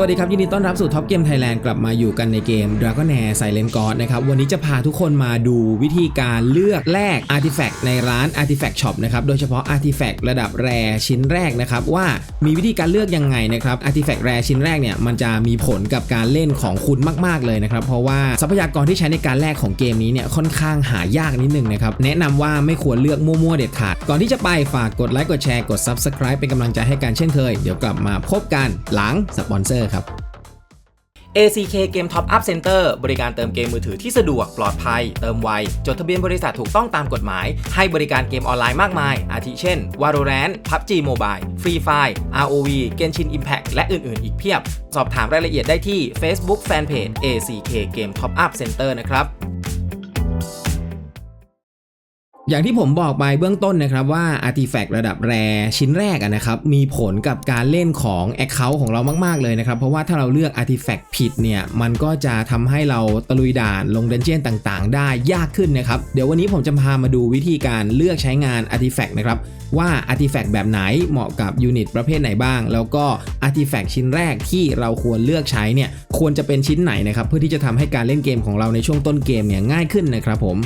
สวัสดีครับยินดีต้อนรับสู่ท็อปเกมไทยแลนด์กลับมาอยู่กันในเกม Dragon Air Silent God นะครับวันนี้จะพาทุกคนมาดูวิธีการเลือกแลก Artifact ในร้าน Artifact Shop นะครับโดยเฉพาะ Artifact ระดับแรชิ้นแรกนะครับว่ามีวิธีการเลือกยังไงนะครับ Artifact แรชิ้นแรกเนี่ยมันจะมีผลกับการเล่นของคุณมาก ๆ เลยนะครับเพราะว่าทรัพยากรที่ใช้ในการแลกของเกมนี้เนี่ยค่อนข้างหายากนิดนึงนะครับแนะนำว่าไม่ควรเลือกมั่วๆเด็ดขาดก่อนที่จะไปฝากกดไลค์กดแชร์กด Subscribe เป็นกำลังใจให้กันเช่นเคย เดี๋ยวกลับมาพบกันหลังสปอนเซอร์ครับ ACK Game Top Up Center บริการเติมเกมมือถือที่สะดวกปลอดภัย เติมไว จดทะเบียนบริษัทถูกต้องตามกฎหมาย ให้บริการเกมออนไลน์มากมาย อาทิเช่น Valorant PUBG Mobile Free Fire ROV Genshin Impact และอื่น ๆ อีกเพียบ สอบถามรายละเอียดได้ที่ Facebook Fanpage ACK Game Top Up Center นะครับ อย่างที่ผมบอกไปเบื้องต้นนะครับว่า Artifact ระดับแรชิ้นแรกนะครับมีผลกับการเล่นของ Account ของเรามาก ๆ เลยนะครับ เพราะว่าถ้าเราเลือก Artifact ผิดเนี่ย มันก็จะทำให้เราตะลุยด่านลงเดนเจียนต่างๆ ได้ยากขึ้นนะครับ เดี๋ยววันนี้ผมจะพามาดูวิธีการเลือกใช้งาน Artifact นะครับว่า Artifact แบบไหนเหมาะกับยูนิตประเภทไหนบ้าง แล้วก็ Artifact ชิ้นแรกที่เราควรเลือกใช้เนี่ยควรจะเป็นชิ้นไหนนะครับเพื่อที่จะทำให้การเล่นเกมของเราในช่วงต้นเกมเนี่ยง่ายขึ้นนะครับผม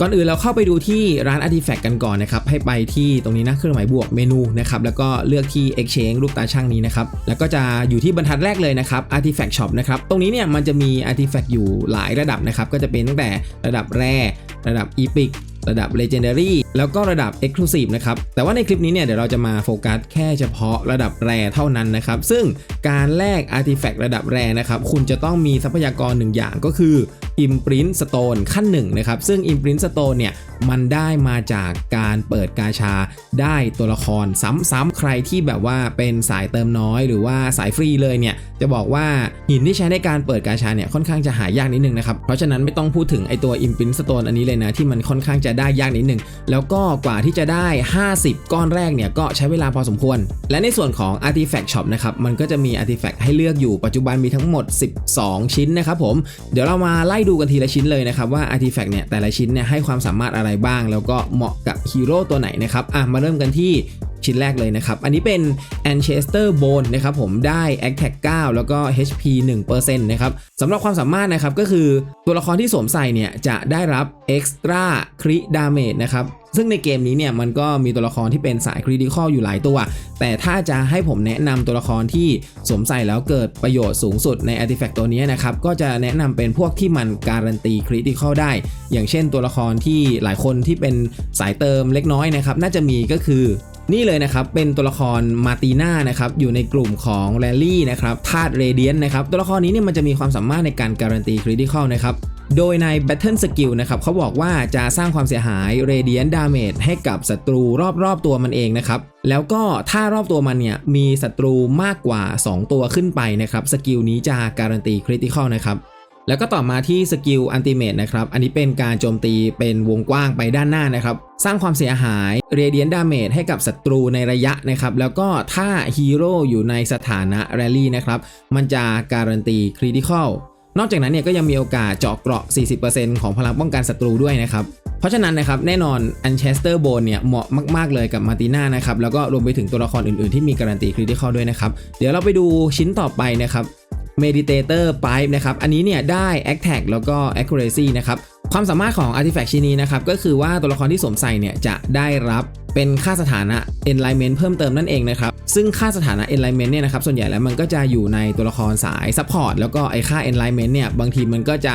ก่อนอื่นเราเข้าไปดูที่ร้าน Artifact กันก่อนนะครับ ให้ไปที่ตรงนี้นะเครื่องหมายบวกเมนูนะครับ แล้วก็เลือกที่ Exchange รูปตาช่างนี้นะครับ แล้วก็จะอยู่ที่บรรทัดแรกเลยนะครับ Artifact Shop นะครับ ตรงนี้เนี่ยมันจะมี Artifact อยู่หลายระดับนะครับ ก็จะเป็นตั้งแต่ระดับแร่ระดับ Epic ระดับ Legendary แล้วก็ระดับ Exclusive นะครับ แต่ว่าในคลิปนี้เนี่ยเดี๋ยวเราจะมาโฟกัสแค่เฉพาะระดับแรเท่านั้นนะครับ ซึ่งการแลก Artifact ระดับแรนะครับ คุณจะต้องมีทรัพยากรหนึ่งอย่างก็คือ Imprint Stone ขั้นหนึ่งนะครับซึ่ง Imprint Stone เนี่ยมันได้มาจากการเปิดกาชาได้ตัวละครซ้ำๆใครที่แบบว่าเป็นสายเติมน้อยหรือว่าสายฟรีเลยเนี่ยจะบอกว่าหินที่ใช้ในการเปิดกาชาเนี่ยค่อนข้างจะหายากนิดนึงนะครับเพราะฉะนั้นไม่ต้องพูดถึงไอตัว Imprint Stone อันนี้เลยนะที่มันค่อนข้างจะได้ยากนิดนึงแล้วก็กว่าที่จะได้ 50 ก้อนแรกเนี่ยก็ใช้เวลาพอสมควร และในส่วนของ Artifact Shop นะครับมันก็จะมี Artifact ให้เลือกอยู่ปัจจุบันมีทั้งหมด 12 ชิ้นนะครับผมเดี๋ยวเรามาไล่ดูกันทีละชิ้นเลยนะครับว่า Artifact เนี่ยแต่ละชิ้นเนี่ยให้ความสามารถอะไรบ้าง แล้วก็เหมาะกับฮีโร่ตัวไหนนะครับอะมาเริ่มกันที่ ชิ้นแรกเลยนะครับ อันนี้เป็น Ancestor Bone นะครับผมได้ Attack 9 แล้วก็ HP 1%นะครับสำหรับความสามารถนะครับก็คือตัวละครที่สวมใส่เนี่ยจะได้รับ Extra Crit Damage นะครับซึ่งในเกมนี้เนี่ยมันก็มีตัวละครที่เป็นสายคริติคอลอยู่หลายตัว แต่ถ้าจะให้ผมแนะนำตัวละครที่สวมใส่แล้วเกิดประโยชน์สูงสุดใน Artifact ตัวนี้นะครับ ก็จะแนะนำเป็นพวกที่มันการันตีคริติคอลได้ อย่างเช่นตัวละครที่หลายคนที่เป็นสายเติมเล็กน้อยนะครับ น่าจะมีก็คือ นี่เลยนะครับเป็นตัวละครมาตีน่านะครับอยู่ในกลุ่มของแรลลี่นะครับธาตุเรเดียนนะครับตัวละครนี้เนี่ยมันจะมีความสามารถในการการันตีคริติคอลนะครับโดยใน Battle Skill นะครับเขาบอกว่าจะสร้างความเสียหาย Radiant Damage ให้กับศัตรูรอบๆตัวมันเองนะครับ แล้วก็ถ้ารอบตัวมันเนี่ยมีศัตรูมากกว่า 2 ตัวขึ้นไปนะครับ สกิลนี้จะการันตีคริติคอลนะครับ แล้วก็ต่อมาที่สกิลอันติเมตนะครับ อันนี้เป็นการโจมตีเป็นวงกว้างไปด้านหน้านะครับ สร้างความเสียหาย Radiant Damage ให้กับศัตรูในระยะนะครับ แล้วก็ถ้าฮีโร่อยู่ในสถานะแรลลี่นะครับ มันจะการันตีคริติคอลนอกจากนั้นเนี่ยก็ยังมีโอกาสเจาะเกราะ 40%ของพลังป้องกันศัตรูด้วยนะครับ เพราะฉะนั้นนะครับแน่นอน Unchester Bone เนี่ยเหมาะมาก ๆ เลยกับมาติน่านะครับ แล้วก็รวมไปถึงตัวละครอื่น ๆ ที่มีการันตีคริติคอลด้วยนะครับ เดี๋ยวเราไปดูชิ้นต่อไปนะครับ Meditator Pipe นะครับ อันนี้เนี่ยได้ Attack แล้วก็ Accuracy นะครับ ความสามารถของ Artifact ชิ้นนี้นะครับก็คือว่าตัวละครที่สวมใส่เนี่ยจะได้รับเป็นค่าสถานะ Enlightenment เพิ่มเติมนั่นเองนะครับ ซึ่งค่าสถานะ Enlightenment เนี่ยนะครับส่วนใหญ่แล้วมันก็จะอยู่ในตัวละครสาย Support แล้วก็ไอค่า Enlightenment เนี่ยบางทีมันก็จะ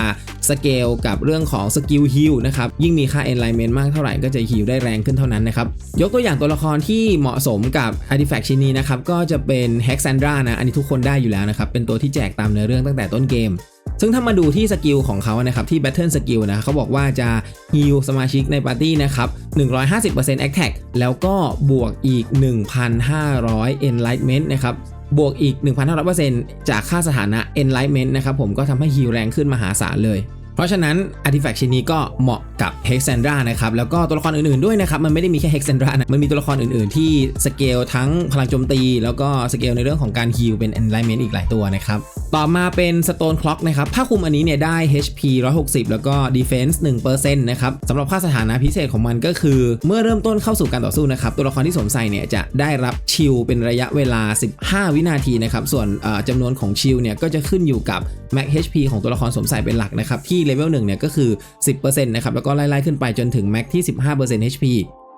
สเกลกับเรื่องของ Skill Heal นะครับยิ่งมีค่า Enlightenment มากเท่าไหร่ก็จะ Heal ได้แรงขึ้นเท่านั้นนะครับ ยกตัวอย่างตัวละครที่เหมาะสมกับ Artifact ชิ้นนี้นะครับก็จะเป็น Hexandra นะอันนี้ทุกคนได้อยู่แล้วนะครับเป็นตัวที่แจกตามเนื้อเรื่องตั้งแต่ต้นเกม ซึ่งถ้ามาดูที่สกิลของเขานะครับที่ Battle Skill นะเขาบอกว่าจะฮิลสมาชิกในปาร์ตี้นะครับ150% Attack แล้วก็บวกอีก 1,500 Enlightenment นะครับบวกอีก 1,500%จากค่าสถานะ Enlightenment นะครับผมก็ทำให้ฮิลแรงขึ้นมหาศาลเลย เพราะฉะนั้น Artifact ชิ้นนี้ก็เหมาะกับ Hexandra นะครับแล้วก็ตัวละครอื่นๆด้วยนะครับมันไม่ได้มีแค่ Hexandra นะมันมีตัวละครอื่นๆ ที่สเกลทั้งพลังโจมตี แล้วก็สเกลในเรื่องของการฮิลเป็น Enlightenment อีกหลายตัวนะครับต่อมาเป็น Stone Clock นะครับผ้าคลุมอันนี้เนี่ยได้ HP 160 แล้วก็ Defense 1%นะครับสำหรับค่าสถานะพิเศษของมันก็คือ เมื่อเริ่มต้นเข้าสู่การต่อสู้นะครับตัวละครที่สวมใส่เนี่ยจะได้รับชิลเป็นระยะเวลา 15 วินาทีนะครับส่วนจำนวนของชิลเนี่ยก็จะขึ้นอยู่กับ Max HP ของตัวละครสวมใส่เป็นหลักนะครับที่เลเวล1เนี่ยก็คือ 10%นะครับแล้วก็ไล่ๆขึ้นไปจนถึง Max ที่ 15% HP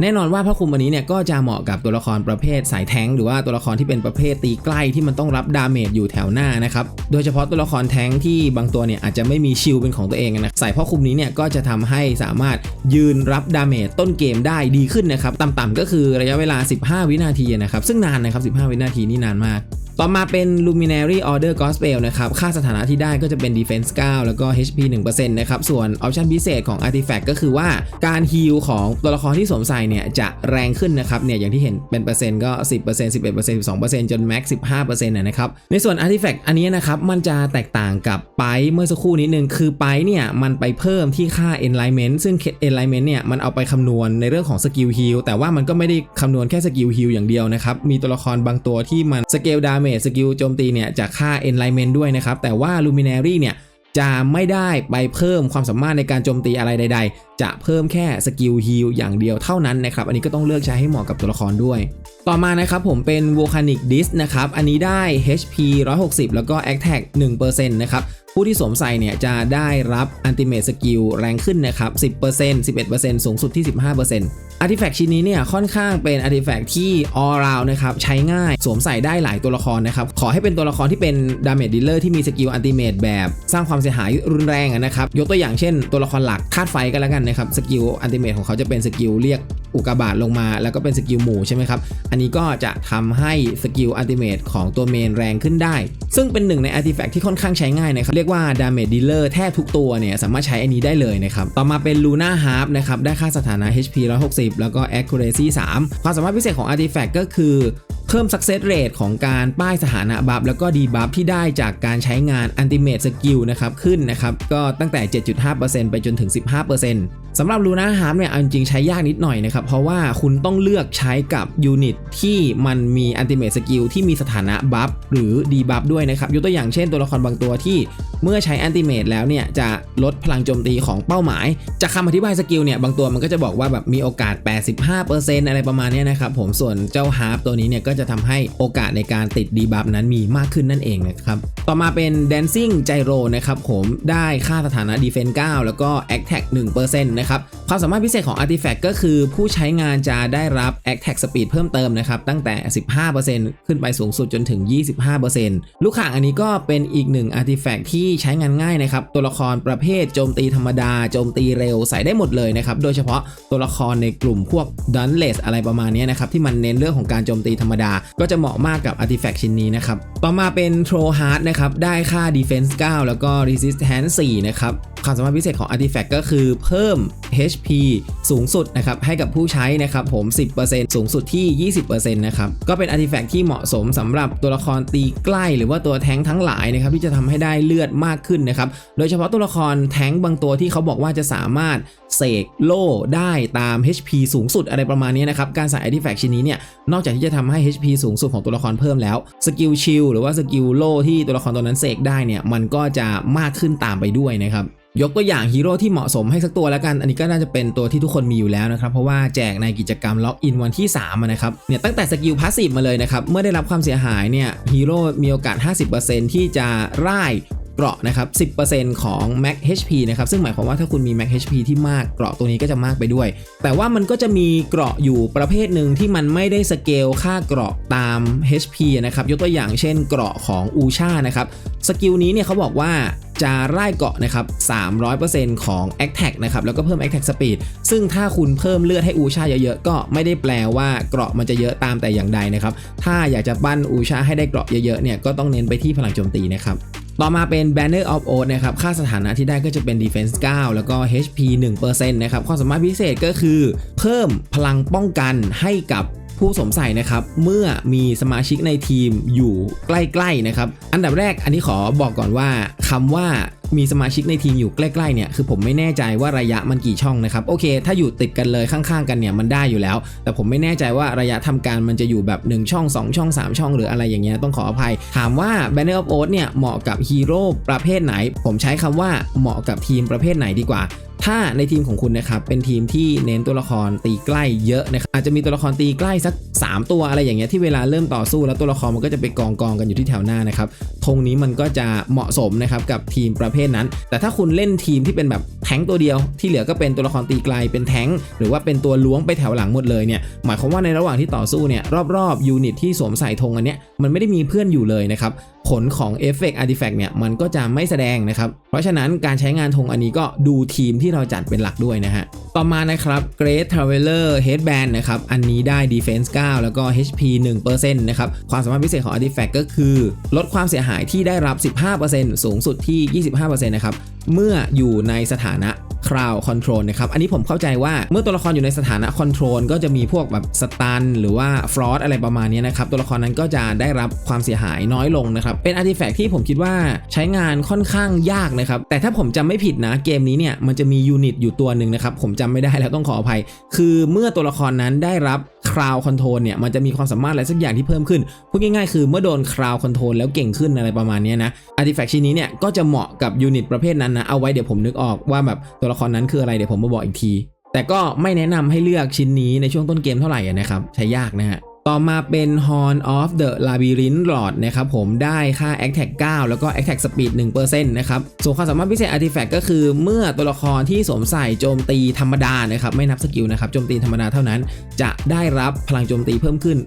แน่นอนว่าผ้าคลุมอันนี้เนี่ยก็จะเหมาะกับตัวละครประเภทสายแท้งหรือว่าตัวละครที่เป็นประเภทตีใกล้ที่มันต้องรับดาเมจอยู่แถวหน้านะครับ โดยเฉพาะตัวละครแท้งที่บางตัวเนี่ยอาจจะไม่มีชิลเป็นของตัวเองนะใส่ผ้าคลุมนี้เนี่ยก็จะทำให้สามารถยืนรับดาเมจต้นเกมได้ดีขึ้นนะครับ ต่ำๆก็คือระยะเวลา 15 วินาทีนะครับซึ่งนานนะครับ 15 วินาทีนี่นานมากต่อมาเป็น Luminary Order Gospel นะครับ ค่าสถานะที่ได้ก็จะเป็น Defense 9 แล้วก็ HP 1%นะครับ ส่วนออปชันพิเศษของ Artifact ก็คือว่าการฮีลของตัวละครที่สวมใส่เนี่ยจะแรงขึ้นนะครับเนี่ยอย่างที่เห็นเป็นเปอร์เซ็นต์ก็ 10% 11% 12%จน Max 15%นะนะครับ ในส่วน Artifact อันนี้นะครับ มันจะแตกต่างกับไปเมื่อสักครู่นิดนึง คือไปเนี่ยมันไปเพิ่มที่ค่า Enlightenment ซึ่ง Enlightenment เนี่ยมันเอาไปคำนวณในเรื่องของสกิลฮีลแต่ว่ามันก็ไม่ได้คำนวณแค่สกิลฮีลอย่างเดียวนะครับมีตัวละครบางตัวที่มันสเกลดาเมจสกิลโจมตีเนี่ยจากค่า Enlightenment ด้วยนะครับ แต่ว่า Luminary เนี่ยจะไม่ได้ไปเพิ่มความสามารถในการโจมตีอะไรใด ๆ จะเพิ่มแค่สกิลฮิลอย่างเดียวเท่านั้นนะครับ อันนี้ก็ต้องเลือกใช้ให้เหมาะกับตัวละครด้วย ต่อมานะครับผมเป็น Volcanic Disc นะครับ อันนี้ได้ HP 160 แล้วก็ Attack 1%นะครับ ผู้ที่สวมใส่เนี่ยจะได้รับ Ultimate Skill แรงขึ้นนะครับ 10% 11%สูงสุดที่ 15% Artifact ชิ้นนี้เนี่ยค่อนข้างเป็น Artifact ที่ all round นะครับใช้ง่ายสวมใส่ได้หลายตัวละครนะครับ ขอให้เป็นตัวละครที่เป็น Damage Dealer ที่มีสกิล Ultimate แบบสร้างความเสียหายรุนแรงนะครับ ยกตัวอย่างเช่นตัวละครหลักธาตุไฟก็แล้วกันนะครับ สกิล Ultimate ของเขาจะเป็นสกิลเรียก อุกกาบาตลงมา แล้วก็เป็นสกิลหมู่ใช่ไหมครับ อันนี้ก็จะทำให้สกิล Ultimate ของตัวเมนแรงขึ้นได้ ซึ่งเป็นหนึ่งใน Artifact ที่ค่อนข้างใช้ง่ายนะครับ เรียกว่า Damage Dealer แทบทุกตัวเนี่ยสามารถใช้อันนี้ได้เลยนะครับ ต่อมาเป็น Luna Harp นะครับ ได้ค่าสถานะ HP 160 แล้วก็ Accuracy 3 ความสามารถพิเศษของ Artifact ก็คือเพิ่ม success rate ของการป้ายสถานะบัฟแล้วก็ดีบัฟที่ได้จากการใช้งาน ultimate skill นะครับขึ้นนะครับก็ตั้งแต่ 7.5%ไปจนถึง 15%สำหรับ Luna Harp เนี่ยเอาจริงใช้ยากนิดหน่อยนะครับเพราะว่าคุณต้องเลือกใช้กับยูนิตที่มันมี ultimate skill ที่มีสถานะบัฟหรือดีบัฟด้วยนะครับยกตัวอย่างเช่นตัวละครบางตัวที่เมื่อใช้ ultimate แล้วเนี่ยจะลดพลังโจมตีของเป้าหมาย จากคำอธิบายสกิลเนี่ยบางตัวมันก็จะบอกว่าแบบมีโอกาส 85%อะไรประมาณนี้นะครับผมส่วนเจ้า Harp ตัวนี้เนี่ยก็จะทำให้โอกาสในการติดดีบัฟนั้นมีมากขึ้นนั่นเองนะครับต่อมาเป็น Dancing Gyro นะครับผมได้ค่าสถานะ Defense 9 แล้วก็ Attack 1%นะครับความสามารถพิเศษของ Artifact ก็คือผู้ใช้งานจะได้รับ Attack Speed เพิ่มเติมนะครับ ตั้งแต่ 15%ขึ้นไปสูงสุดจนถึง 25%ลูกข่างอันนี้ก็เป็นอีกหนึ่ง Artifact ที่ใช้งานง่ายนะครับ ตัวละครประเภทโจมตีธรรมดา โจมตีเร็วใส่ได้หมดเลยนะครับ โดยเฉพาะตัวละครในกลุ่มพวก d u n l e s s อะไรประมาณนี้นะครับ ที่มันเน้นเรื่องของการโจมตีธรรมดา ก็จะเหมาะมากกับ Artifact ชิ้นนี้นะครับ ต่อมาเป็น Troll Heart นะครับ ได้ค่า Defense 9 แล้วก็ Resistance 4 นะครับความสามารถพิเศษของ Artifact ก็คือเพิ่ม HP สูงสุดนะครับให้กับผู้ใช้นะครับผม 10%สูงสุดที่ 20%นะครับก็เป็น Artifact ที่เหมาะสมสำหรับตัวละครตีใกล้ หรือว่าตัวแท้งทั้งหลายนะครับที่จะทำให้ได้เลือดมากขึ้นนะครับโดยเฉพาะตัวละครแท้งบางตัวที่เขาบอกว่าจะสามารถเสกโล่ได้ตาม HP สูงสุดอะไรประมาณนี้นะครับ การใส่ Artifact ชิ้นนี้เนี่ย นอกจากที่จะทำให้ HP สูงสุดของตัวละครเพิ่มแล้ว สกิลชิลหรือว่าสกิลโล่ที่ตัวละครตัวนั้นเสกได้เนี่ย มันก็จะมากขึ้นตามไปด้วยนะครับยกตัวอย่างฮีโร่ที่เหมาะสมให้สักตัวแล้วกัน อันนี้ก็น่าจะเป็นตัวที่ทุกคนมีอยู่แล้วนะครับ เพราะว่าแจกในกิจกรรมล็อกอินวันที่3นะครับ เนี่ยตั้งแต่สกิลพาสซีฟมาเลยนะครับ เมื่อได้รับความเสียหายเนี่ยฮีโร่มีโอกาส 50%ที่จะร่าย เกราะนะครับ 10%ของ Max HP นะครับ ซึ่งหมายความว่าถ้าคุณมี Max HP ที่มากเกราะตัวนี้ก็จะมากไปด้วย แต่ว่ามันก็จะมีเกราะอยู่ประเภทหนึ่งที่มันไม่ได้สเกลค่าเกราะตาม HP นะครับ ยกตัวอย่างเช่นเกราะของอูชานะครับ สกิลนี้เนี่ยเขาบอกว่าจะร่เกาะนะครับ 300%ของ a t t a c k นะครับ แล้วก็เพิ่ม Attack Speed ซึ่งถ้าคุณเพิ่มเลือดให้อูชาเยอะๆ ก็ไม่ได้แปลว่าเกราะมันจะเยอะตามแต่อย่างใดนะครับ ถ้าอยากจะปั้นอูชาให้ได้เกราะเยอะๆ เนี่ย ก็ต้องเน้นไปที่พลังโจมตีนะครับ ต่อมาเป็น Banner of Oath นะครับ ค่าสถานะที่ได้ก็จะเป็น Defense 9 แล้วก็ HP 1%นะครับ ความสามารถพิเศษก็คือ เพิ่มพลังป้องกันให้กับผู้สมใส่นะครับ เมื่อมีสมาชิกในทีมอยู่ใกล้ ๆ นะครับ อันดับแรกอันนี้ขอบอกก่อนว่าคำว่า มีสมาชิกในทีมอยู่ใกล้ๆเนี่ยคือผมไม่แน่ใจว่าระยะมันกี่ช่องนะครับโอเค ถ้าอยู่ติดกันเลยข้างๆกันเนี่ยมันได้อยู่แล้ว แต่ผมไม่แน่ใจว่าระยะทำการมันจะอยู่แบบ 1 ช่อง 2 ช่อง 3 ช่องหรืออะไรอย่างเงี้ยต้องขออภัย ถามว่า Banner of Oath เนี่ยเหมาะกับฮีโร่ประเภทไหน ผมใช้คำว่าเหมาะกับทีมประเภทไหนดีกว่าถ้าในทีมของคุณนะครับเป็นทีมที่เน้นตัวละครตีใกล้เยอะนะครับอาจจะมีตัวละครตีใกล้สัก 3 ตัวอะไรอย่างเงี้ยที่เวลาเริ่มต่อสู้แล้วตัวละครมันก็จะไปกองกองกันอยู่ที่แถวหน้านะครับธงนี้มันก็จะเหมาะสมนะครับกับทีมประเภทนั้น แต่ถ้าคุณเล่นทีมที่เป็นแบบแท้งตัวเดียว ที่เหลือก็เป็นตัวละครตีไกลเป็นแท้งหรือว่าเป็นตัวล้วงไปแถวหลังหมดเลยเนี่ยหมายความว่าในระหว่างที่ต่อสู้เนี่ยรอบๆยูนิตที่สวมใส่ธงอันเนี้ยมันไม่ได้มีเพื่อนอยู่เลยนะครับผลของเอฟเฟกต์อาร์ติแฟกต์เนี่ยมันก็จะไม่แสดงนะครับ เพราะฉะนั้นการใช้งานธงอันนี้ก็ดูทีมที่เราจัดเป็นหลักด้วยนะฮะ ต่อมานะครับ Great Traveler Headband นะครับ อันนี้ได้ Defense 9 แล้วก็ HP 1%นะครับ ความสามารถพิเศษของ Artifact ก็คือ ลดความเสียหายที่ได้รับ 15%สูงสุดที่ 25%นะครับ เมื่ออยู่ในสถานะ คราวคอนโทรลนะครับ อันนี้ผมเข้าใจว่าเมื่อตัวละครอยู่ในสถานะคอนโทรลก็จะมีพวกแบบสตันหรือว่าฟรอสอะไรประมาณนี้นะครับ ตัวละครนั้นก็จะได้รับความเสียหายน้อยลงนะครับ เป็น Artifact ที่ผมคิดว่าใช้งานค่อนข้างยากนะครับ แต่ถ้าผมจำไม่ผิดนะเกมนี้เนี่ยมันจะมียูนิตอยู่ตัวหนึ่งนะครับ ผมจำไม่ได้แล้วต้องขออภัย คือเมื่อตัวละครนั้นได้รับ คราวคอนโทรลเนี่ยมันจะมีความสามารถอะไรสักอย่างที่เพิ่มขึ้นพูดง่ายๆคือเมื่อโดนคราวคอนโทรลแล้วเก่งขึ้นอะไรประมาณนี้นะ Artifact ชิ้นนี้เนี่ยก็จะเหมาะกับยูนิตประเภทนั้นนะเอาไว้เดี๋ยวผมนึกออกว่าแบบตัวละครนั้นคืออะไรเดี๋ยวผมมาบอกอีกที แต่ก็ไม่แนะนำให้เลือกชิ้นนี้ในช่วงต้นเกมเท่าไหร่นะครับใช้ยากนะฮะ ต่อมาเป็น Horn of the Labyrinth Lord นะครับผมได้ค่า Attack 9 แล้วก็ Attack Speed 1%นะครับส่วนความสามารถพิเศษ Artifact ก็คือเมื่อตัวละครที่สวมใส่โจมตีธรรมดานะครับไม่นับสกิลนะครับโจมตีธรรมดาเท่านั้น จะได้รับพลังโจมตีเพิ่มขึ้น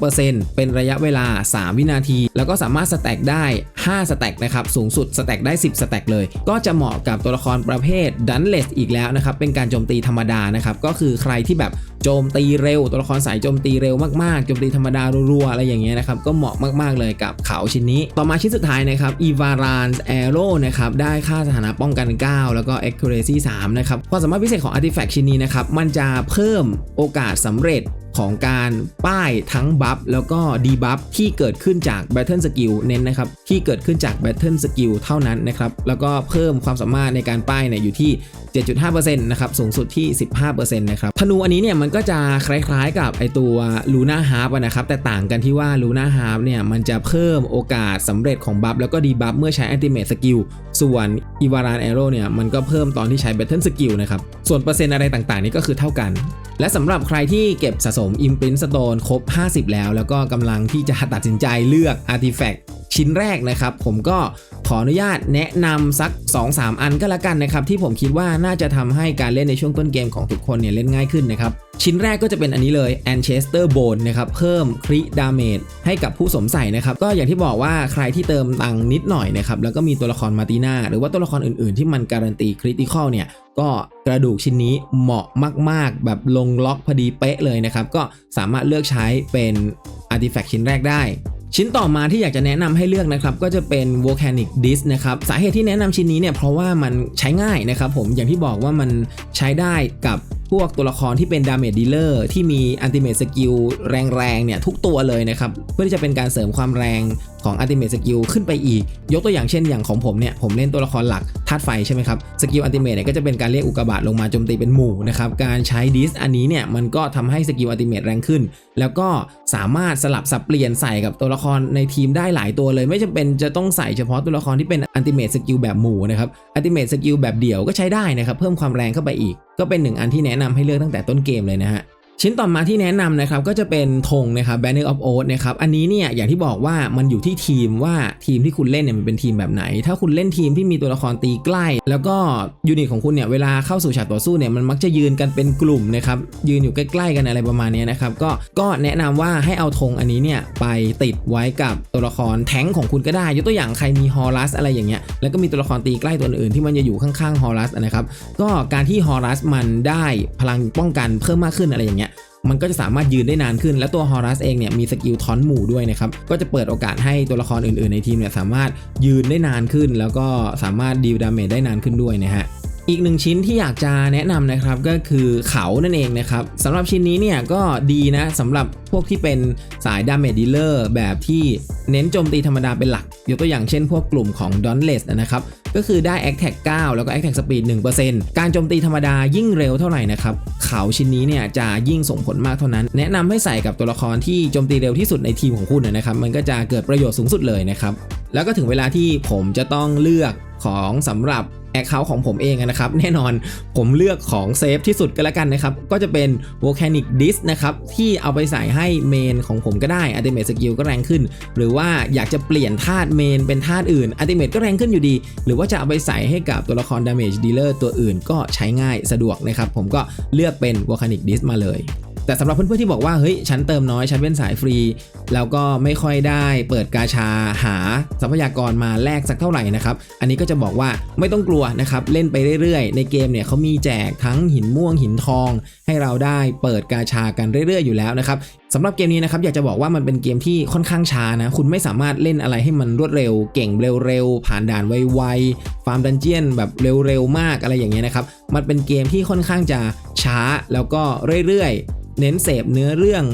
3%เป็นระยะเวลา 3 วินาที แล้วก็สามารถสแต็กได้ 5 สแต็กนะครับสูงสุดสแต็กได้ 10 สแต็กเลย ก็จะเหมาะกับตัวละครประเภทดันเลสอีกแล้วนะครับเป็นการโจมตีธรรมดานะครับก็คือใครที่แบบโจมตีเร็ว ตัวละครสายโจมตีเร็วมากๆโจมตีธรรมดารัวๆอะไรอย่างเงี้ยนะครับก็เหมาะมากๆเลยกับเขาชิ้นนี้ ต่อมาชิ้นสุดท้ายนะครับอีวารานแอโร่นะครับได้ค่าสถานะป้องกัน 9 แล้วก็ Accuracy 3นะครับความสามารถพิเศษของ Artifact ชิ้นนี้นะครับมันจะเพิ่มโอกาสสำเร็จ ของการป้ายทั้งบัฟแล้วก็ดีบัฟที่เกิดขึ้นจาก Battle Skill เน้นนะครับ ที่เกิดขึ้นจาก Battle Skill เท่านั้นนะครับ แล้วก็เพิ่มความสามารถในการป้ายเนี่ยอยู่ที่ 7.5%นะครับ สูงสุดที่ 15%นะครับ ธนูอันนี้เนี่ยมันก็จะคล้ายๆกับไอตัว Luna Harp อะนะครับ แต่ต่างกันที่ว่า Luna Harp เนี่ยมันจะเพิ่มโอกาสสำเร็จของบัฟแล้วก็ดีบัฟเมื่อใช้ Ultimate Skill ส่วน i v a r a n Arrow เนี่ยมันก็เพิ่มตอนที่ใช้ Battle Skill นะครับ ส่วนเปอร์เซ็นต์อะไรต่างๆ นี่ก็คือเท่ากัน และสำหรับใครที่เก็บสะสม Imprint Stone ครบ 50 แล้ว แล้วก็กำลังที่จะตัดสินใจเลือก Artifact ชิ้นแรกนะครับ ผมก็ขออนุญาตแนะนำสัก 2-3 อันก็แล้วกันนะครับ ที่ผมคิดว่าน่าจะทำให้การเล่นในช่วงต้นเกมของทุกคนเนี่ยเล่นง่ายขึ้นนะครับ ชิ้นแรกก็จะเป็นอันนี้เลย Ancestor Bone นะครับเพิ่มคริดาเมจให้กับผู้สมใส่นะครับ ก็อย่างที่บอกว่าใครที่เติมตังค์นิดหน่อยนะครับแล้วก็มีตัวละครมาติน่าหรือว่าตัวละครอื่นๆ ที่มันการันตีคริติคอลเนี่ยก็กระดูกชิ้นนี้เหมาะมาก ๆ แบบลงล็อกพอดีเป๊ะเลยนะครับก็สามารถเลือกใช้เป็น Artifact ชิ้นแรกได้ ชิ้นต่อมาที่อยากจะแนะนำให้เลือกนะครับก็จะเป็น Volcanic Disc นะครับสาเหตุที่แนะนำชิ้นนี้เนี่ยเพราะว่ามันใช้ง่ายนะครับผมอย่างที่บอกว่ามันใช้ได้กับพวกตัวละครที่เป็น Damage Dealer ที่มี Ultimate Skill แรงๆเนี่ยทุกตัวเลยนะครับ เพื่อที่จะเป็นการเสริมความแรง ของ Ultimate Skill ขึ้นไปอีก ยกตัวอย่างเช่นอย่างของผมเนี่ย ผมเล่นตัวละครหลักธาตุไฟใช่ไหมครับ สกิล Ultimate เนี่ยก็จะเป็นการเรียกอุกกาบาตลงมาโจมตีเป็นหมู่นะครับ การใช้ดิสอันนี้เนี่ย มันก็ทำให้สกิล Ultimate แรงขึ้น แล้วก็สามารถสลับสับเปลี่ยนใส่กับตัวละครในทีมได้หลายตัวเลย ไม่จำเป็นจะต้องใส่เฉพาะตัวละครที่เป็น Ultimate Skill แบบหมู่นะครับ Ultimate Skill แบบเดี่ยวก็ใช้ได้นะครับ เพิ่มความแรงเข้าไปอีก ก็เป็นหนึ่งอันที่แนะนำให้เลือกตั้งแต่ต้นเกมเลยนะฮะ ชิ้นต่อมาที่แนะนำนะครับก็จะเป็นธงนะครับ Banner of Oath นะครับอันนี้เนี่ยอย่างที่บอกว่ามันอยู่ที่ทีมว่าทีมที่คุณเล่นเนี่ยมันเป็นทีมแบบไหน ถ้าคุณเล่นทีมที่มีตัวละครตีใกล้ แล้วก็ยูนิตของคุณเนี่ยเวลาเข้าสู่ฉากต่อสู้เนี่ยมันมักจะยืนกันเป็นกลุ่มนะครับยืนอยู่ใกล้ๆกันอะไรประมาณนี้นะครับก็ก็แนะนำว่าให้เอาธงอันนี้เนี่ยไปติดไว้กับตัวละครแท้งของคุณก็ได้ยกตัวอย่างใครมีฮอรัสอะไรอย่างเงี้ยแล้วก็มีตัวละครตีใกล้ตัวอื่นที่มันจะอยู่ข้างๆฮอรัสนะครับก็การที่ฮอรัสมันได้พลังป้องกันเพิ่มมากขึ้นอะไรอย่างเงี้ย มันก็จะสามารถยืนได้นานขึ้น และตัวฮอรัสเองเนี่ยมีสกิลทอนหมู่ด้วยนะครับ ก็จะเปิดโอกาสให้ตัวละครอื่นๆในทีมเนี่ยสามารถยืนได้นานขึ้น แล้วก็สามารถดีลดาเมจได้นานขึ้นด้วยนะฮะ อีกหนึ่งชิ้นที่อยากจะแนะนำนะครับก็คือเขานั่นเองนะครับสำหรับชิ้นนี้เนี่ยก็ดีนะสำหรับพวกที่เป็นสายดาเมจดีลเลอร์แบบที่เน้นโจมตีธรรมดาเป็นหลัก ยกตัวอย่างเช่นพวกกลุ่มของ d o n l e s นะครับก็คือได้ a t t a c 9 แล้วก็ a t t a c Speed 1%การโจมตีธรรมดายิ่งเร็วเท่าไหร่นะครับเขาชิ้นนี้เนี่ยจะยิ่งส่งผลมากเท่านั้น แนะนำให้ใส่กับตัวละครที่โจมตีเร็วที่สุดในทีมของคุณนะครับมันก็จะเกิดประโยชน์สูงสุดเลยนะครับแล้วก็ถึงเวลาที่ผมจะต้องเลือกของสำหรับ แอคเคาท์ของผมเองนะครับแน่นอนผมเลือกของเซฟที่สุดก็แล้วกันนะครับ ก็จะเป็น Volcanic Disc นะครับ ที่เอาไปใส่ให้เมนของผมก็ได้ Ultimate Skill ก็แรงขึ้น หรือว่าอยากจะเปลี่ยนธาตุเมนเป็นธาตุอื่น Ultimate ก็แรงขึ้นอยู่ดี หรือว่าจะเอาไปใส่ให้กับตัวละคร Damage Dealer ตัวอื่นก็ใช้ง่ายสะดวกนะครับ ผมก็เลือกเป็น Volcanic Disc มาเลย แต่สำหรับเพื่อนๆที่บอกว่าเฮ้ยฉันเติมน้อยฉันเป็นสายฟรี แล้วก็ไม่ค่อยได้เปิดกาชาหาทรัพยากรมาแลกสักเท่าไหร่นะครับ อันนี้ก็จะบอกว่าไม่ต้องกลัวนะครับเล่นไปเรื่อยๆ ในเกมเนี่ยเขามีแจกทั้งหินม่วงหินทอง ให้เราได้เปิดกาชากันเรื่อยๆ อยู่แล้วนะครับสำหรับเกมนี้นะครับอยากจะบอกว่ามันเป็นเกมที่ค่อนข้างช้านะคุณไม่สามารถเล่นอะไรให้มันรวดเร็ว เก่งเร็วๆผ่านด่านไวๆฟาร์มดันเจียนแบบเร็วๆมากอะไรอย่างเงี้ยนะครับมันเป็นเกมที่ค่อนข้างจะช้าแล้วก็เรื่อยๆ เน้นเสพเนื้อเรื่อง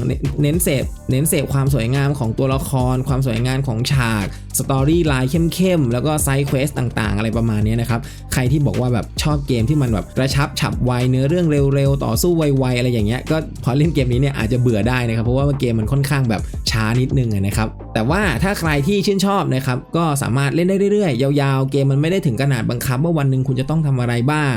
เน้นเสพเน้นเสพความสวยงามของตัวละคร ความสวยงามของฉากสตอรี่ไลน์เข้มๆ แล้วก็ไซด์เควสต่างๆ อะไรประมาณนี้นะครับ ใครที่บอกว่าแบบชอบเกมที่มันแบบกระชับฉับไวเนื้อเรื่องเร็วๆ ต่อสู้ไวๆ อะไรอย่างเงี้ยก็พอเล่นเกมนี้เนี่ยอาจจะเบื่อได้นะครับ เพราะว่าเกมมันค่อนข้างแบบช้านิดนึงนะครับแต่ว่าถ้าใครที่ชื่นชอบนะครับก็สามารถเล่นได้เรื่อยๆ ยาวๆ เกมมันไม่ได้ถึงขนาดบังคับว่าวันหนึ่งคุณจะต้องทำอะไรบ้าง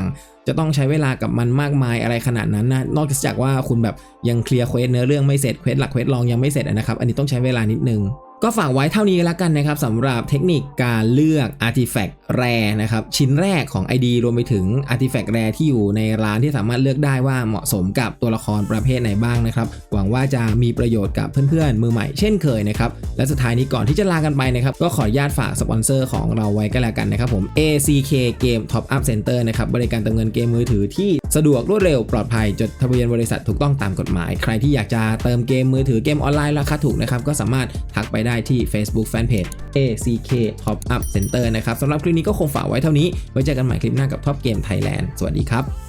จะต้องใช้เวลากับมันมากมายอะไรขนาดนั้นนะนอกจากว่าคุณแบบยังเคลียร์เควสเนื้อเรื่องไม่เสร็จเควสหลักเควสรองยังไม่เสร็จนะครับ อันนี้ต้องใช้เวลานิดนึง ก็ฝากไว้เท่านี้แล้วกันนะครับสำหรับเทคนิคการเลือก Artifact Rare นะครับ ชิ้นแรกของ ID รวมไปถึง Artifact Rare ที่อยู่ในร้านที่สามารถเลือกได้ว่าเหมาะสมกับตัวละครประเภทไหนบ้างนะครับ หวังว่าจะมีประโยชน์กับเพื่อนๆ มือใหม่เช่นเคยนะครับ และสุดท้ายนี้ก่อนที่จะลากันไปนะครับ ก็ขออนุญาตฝากสปอนเซอร์ของเราไว้ก็แล้วกันนะครับผม ACK Game Top Up Center นะครับบริการเติมเงินเกมมือถือที่สะดวกรวดเร็วปลอดภัยจดทะเบียนบริษัทถูกต้องตามกฎหมาย ใครที่อยากจะเติมเกมมือถือเกมออนไลน์ราคาถูกนะครับก็สามารถทักไปได้ที่ Facebook Fanpage ACK Top Up Center นะครับสำหรับคลิปนี้ก็คงฝากไว้เท่านี้ ไว้เจอกันใหม่คลิปหน้ากับ Top Game Thailand สวัสดีครับ